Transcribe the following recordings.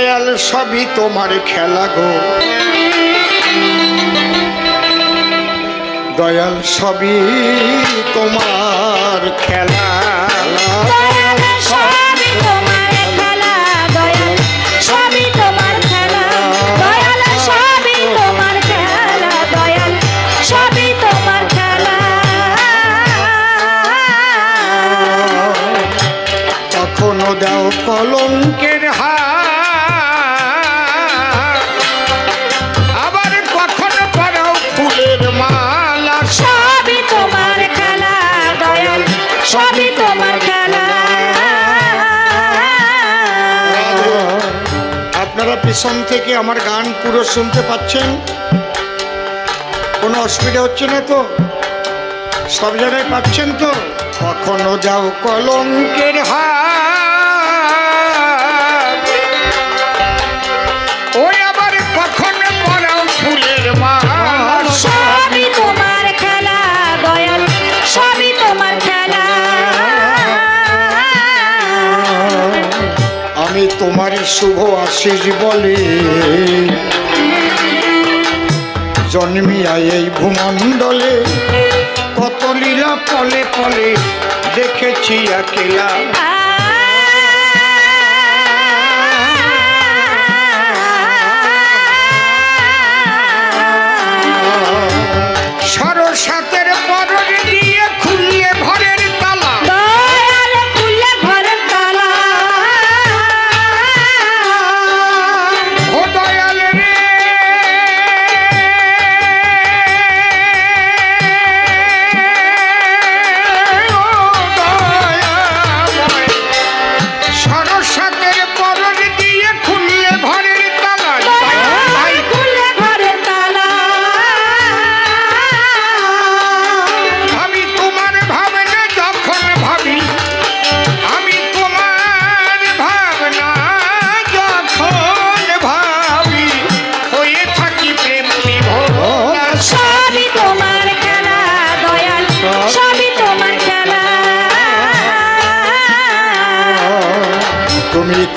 দয়াল সবই তোমার খেলা গো। দয়াল সবই তোমার খেলা। তোমার খেলা আপনারা পেছন থেকে আমার গান পুরো শুনতে পাচ্ছেন। কোনো অসুবিধা হচ্ছে না তো? সব জায়গায় পাচ্ছেন তো? কখনো যাও কলঙ্কের হার। আমি তোমার শুভ আশিস বলে। জন্মিয়া এই ভূমণ্ডলে কত লীলা পলে পলে দেখেছি একেলা।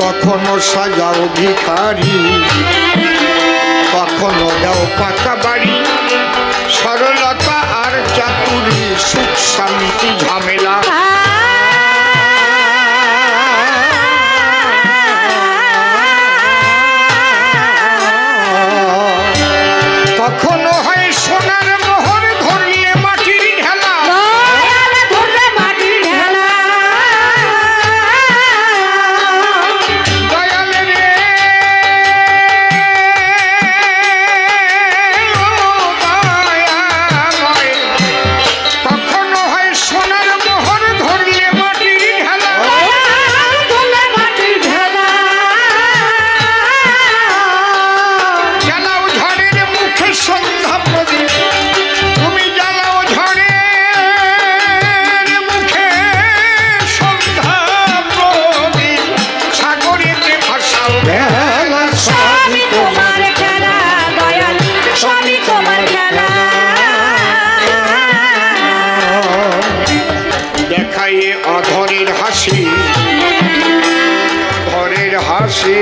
কখনো সাজা অধিকারী কখনো দাও পাকা বাড়ি। সরলতা আর চাতুরি সুখ শান্তি ঝামেলা। হাসি।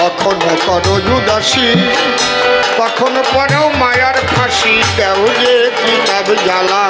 কখনো করো উদাসী কখনো পরেও মায়ার ফাঁসি দেও যে কিতাব জ্বালা।